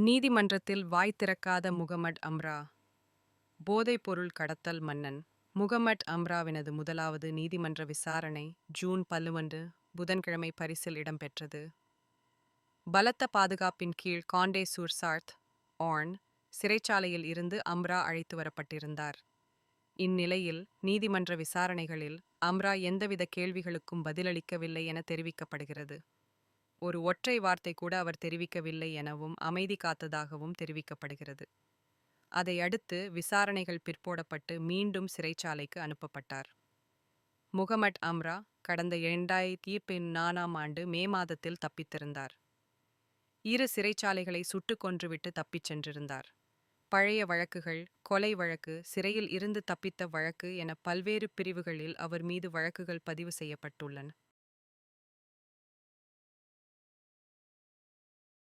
நீதிமன்றத்தில் வாய் திறக்காத முகமட் அம்ரா. போதைப்பொருள் கடத்தல் மன்னன். முகமட் அம்ராவினது முதலாவது நீதிமன்ற விசாரணை ஜூன் பல்லுவண்டு புதன்கிழமை பரிசில் இடம்பெற்றது. பலத்த பாதுகாப்பின் கீழ் காண்டே சூர்சார்த் ஆர்ன் சிறைச்சாலையில் இருந்து அம்ரா அழைத்து வரப்பட்டிருந்தார். இந்நிலையில் நீதிமன்ற விசாரணைகளில் அம்ரா எந்தவித கேள்விகளுக்கும் பதிலளிக்கவில்லை என தெரிவிக்கப்படுகிறது. ஒரு ஒற்றை வார்த்தை கூட அவர் தெரிவிக்கவில்லை எனவும் அமைதி காத்ததாகவும் தெரிவிக்கப்படுகிறது. அதை அடுத்து விசாரணைகள் பிற்போடப்பட்டு மீண்டும் சிறைச்சாலைக்கு அனுப்பப்பட்டார். முகமட் அம்ரா கடந்த இரண்டாயிரத்தி பின் ஆண்டு மே மாதத்தில் தப்பித்திருந்தார். இரு சிறைச்சாலைகளை சுட்டுக் கொன்றுவிட்டு தப்பிச் சென்றிருந்தார். பழைய வழக்குகள் கொலை வழக்கு சிறையில் இருந்து தப்பித்த வழக்கு என பல்வேறு பிரிவுகளில் அவர் மீது வழக்குகள் பதிவு செய்யப்பட்டுள்ளன.